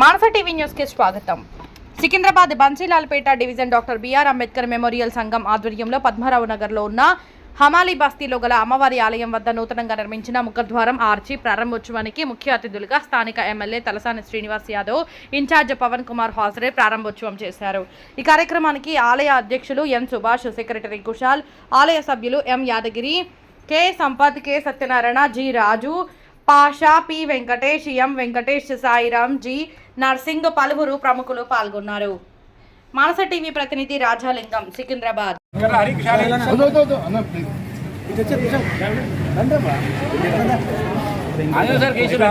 మానస TV న్యూస్కి స్వాగతం. Secunderabad Bansilalpet division doctor BR Ambedkar memorial సంఘం ఆధ్వర్యంలో పద్మారావు నగర్లో ఉన్న హమాలి బస్తీలో గల అమ్మవారి ఆలయం వద్ద నూతనంగా నిర్మించిన ముఖద్వారం ఆర్చి ప్రారంభోత్సవానికి ముఖ్య అతిథులుగా స్థానిక ఎమ్మెల్యే తలసాని శ్రీనివాస్ యాదవ్ ఇన్ఛార్జ్ పవన్ కుమార్ హాజరే ప్రారంభోత్సవం చేశారు. ఈ కార్యక్రమానికి ఆలయ అధ్యక్షులు ఎన్ సుభాష్ సెక్రటరీ కుశాల్ ఆలయ సభ్యులు M Yadagiri K Sampath K Satyanarayana G Raju Pasha P Venkatesh M Venkatesh Sairam G Narsing పలువురు ప్రముఖులు పాల్గొన్నారు. మానస టీవీ ప్రతినిధి రాజాలింగం సికింద్రాబాద్. అదే సార్ కేసురా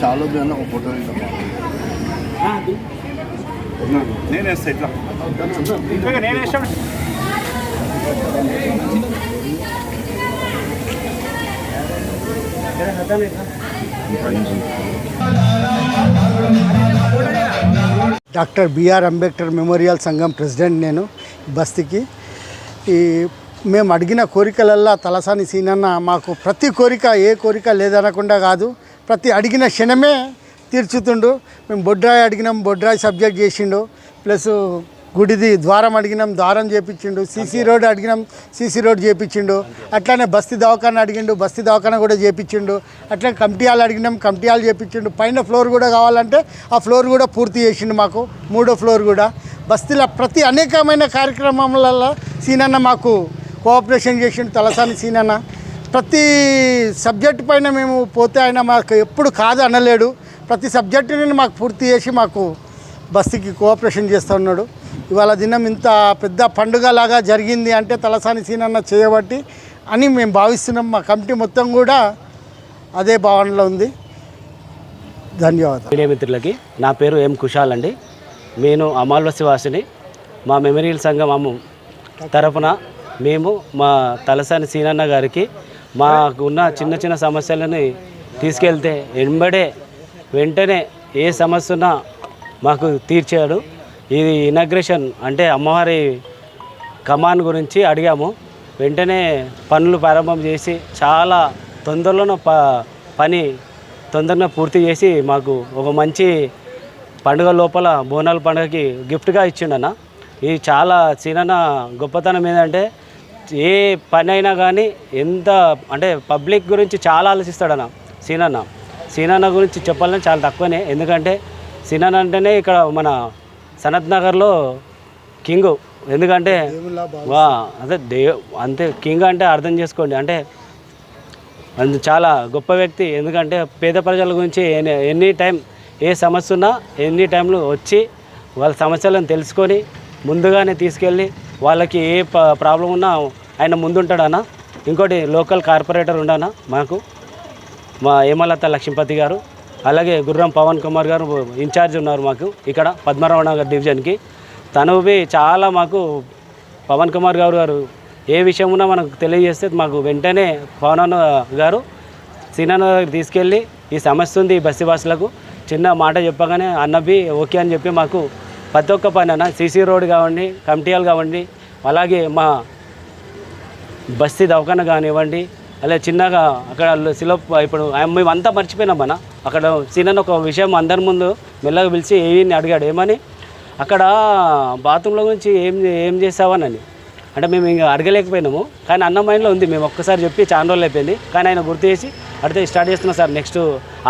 చాలా అన్న ఒక ఫోటో నేను వేస్తా ఇట్లా. నేను హరికి డాక్టర్ బిఆర్ అంబేద్కర్ మెమోరియల్ సంఘం ప్రెసిడెంట్ నేను బస్తీకి. ఈ మేము అడిగిన కోరికలల్లా తలసాని సీనన్న మాకు ప్రతి కోరిక ఏ కోరిక లేదనకుండా కాదు ప్రతి అడిగిన క్షణమే తీర్చుతుండు. మేము బొడ్రాయి అడిగినాం బొడ్రాయి సబ్జెక్ట్ చేసిండు. ప్లస్ గుడిది ద్వారం అడిగినాం ద్వారం చేపించిండు. సీసీ రోడ్ అడిగినాం సీసీ రోడ్ చేపించిండు. అట్లానే బస్తీ దవాఖాన అడిగిండు బస్తీ దవాఖాన కూడా చేపించిండు. అట్లా కమిటీయాలు అడిగినాం కమిటీయాలు చేపించిండు. పైన ఫ్లోర్ కూడా కావాలంటే ఆ ఫ్లోర్ కూడా పూర్తి చేసిండు మాకు మూడో ఫ్లోర్ కూడా. బస్తీల ప్రతి అనేకమైన కార్యక్రమాలలో సీనన్న మాకు కోఆపరేషన్ చేసిండు తలసాని సీనన్న. ప్రతి సబ్జెక్ట్ పైన మేము పోతే ఆయన మాకు ఎప్పుడు కాదు అనలేడు. ప్రతి సబ్జెక్టుని మాకు పూర్తి చేసి మాకు బస్తీకి కోఆపరేషన్ చేస్తూ ఉన్నాడు. ఇవాళ దినం ఇంత పెద్ద పండుగలాగా జరిగింది అంటే తలసాని సీనన్న చేయబట్టి అని మేము భావిస్తున్నాం. మా కమిటీ మొత్తం కూడా అదే భావనలో ఉంది. ధన్యవాదాలు. మీడియా మిత్రులకి నా పేరు ఎం కుషాల్ అండి. నేను అమాల్వశివాసిని మా మెమోరియల్ సంఘం అమ్ము తరఫున మేము మా తలసాని సీనన్న గారికి మాకు ఉన్న చిన్న చిన్న సమస్యలని తీసుకెళ్తే వెంబడే వెంటనే ఏ సమస్య ఉన్నా మాకు తీర్చాడు. ఇది ఇనాగ్రేషన్ అంటే అమ్మవారి కమాన్ గురించి అడిగాము. వెంటనే పనులు ప్రారంభం చేసి చాలా తొందరలోనే ప పని తొందరగా పూర్తి చేసి మాకు ఒక మంచి పండుగ లోపల బోనాల పండుగకి గిఫ్ట్గా ఇచ్చిండన్న. ఇది చాలా చిన్న గొప్పతనం ఏంటంటే ఏ పని అయినా కానీ ఎంత అంటే పబ్లిక్ గురించి చాలా ఆలోచిస్తాడన్న. సీనన్న సీనన్న గురించి చెప్పాలని చాలా తక్కువనే. ఎందుకంటే సీనన్న అంటేనే ఇక్కడ మన సనత్ నగర్లో కింగ్. ఎందుకంటే వా అదే దే అంతే కింగ్ అంటే అర్థం చేసుకోండి. అంటే అందు చాలా గొప్ప వ్యక్తి. ఎందుకంటే పేద ప్రజల గురించి ఎనీ ఎనీ టైం ఏ సమస్య ఉన్నా ఎనీ టైంలో వచ్చి వాళ్ళ సమస్యలను తెలుసుకొని ముందుగానే తీసుకెళ్ళి వాళ్ళకి ఏ ప్రాబ్లం ఉన్నా ఆయన ముందుంటాడన్న. ఇంకోటి లోకల్ కార్పొరేటర్ ఉండనా మాకు. మా ఏమలత లక్ష్మీపతి గారు. అలాగే గుర్రం పవన్ కుమార్ గారు ఇన్ఛార్జ్ ఉన్నారు మాకు ఇక్కడ పద్మనాభ నగర్ డివిజన్కి. తను చాలా మాకు పవన్ కుమార్ గారు గారు ఏ విషయం ఉన్నా మనకు తెలియజేస్తే మాకు వెంటనే పవన్ గారు సీనాన్న దగ్గరికి తీసుకెళ్ళి ఈ సమస్య ఉంది ఈ బస్సు చిన్న మాట చెప్పగానే అన్నబి ఓకే అని చెప్పి మాకు ప్రతి ఒక్క పని అన్న సీసీ రోడ్ కావండి కమిటీలు కావండి అలాగే మా బస్తీ దవాఖాన కానివ్వండి అలా చిన్నగా అక్కడ సిలో ఇప్పుడు మేమంతా మర్చిపోయినాం మన అక్కడ సీనన్ ఒక విషయం అందరి ముందు మెల్లగా పిలిచి ఏమి అడిగాడు. ఏమని? అక్కడ బాత్రూంలో గురించి ఏం ఏం చేసావనని. అంటే మేము ఇంకా అడగలేకపోయినాము. కానీ అన్న మైండ్లో ఉంది. మేము ఒక్కసారి చెప్పి చాలా రోజులు అయిపోయింది. కానీ ఆయన గుర్తు చేసి అడితే స్టార్ట్ చేస్తున్నా సార్ నెక్స్ట్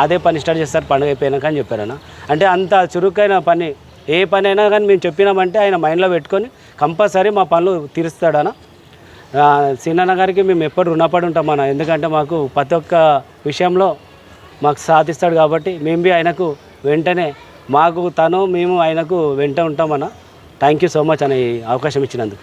అదే పని స్టార్ట్ చేస్తారు పండుగ అయిపోయినాక అని చెప్పారన్న అంటే అంత చురుకైన పని ఏ పని అయినా కానీ మేము చెప్పినామంటే ఆయన మైండ్లో పెట్టుకొని కంపల్సరీ మా పనులు తీరుస్తాడన్న ఆ, సీనన్న గారికి మేము ఎప్పుడు రుణపడి ఉంటాం అన్న. ఎందుకంటే మాకు ప్రతి ఒక్క విషయంలో మాకు సాధిస్తాడు కాబట్టి మేము బి ఆయనకు వెంటనే మాకు తను మేము ఆయనకు వెంట ఉంటామన్న. థ్యాంక్ యూ సో మచ్ అనే ఈ అవకాశం ఇచ్చినందుకు.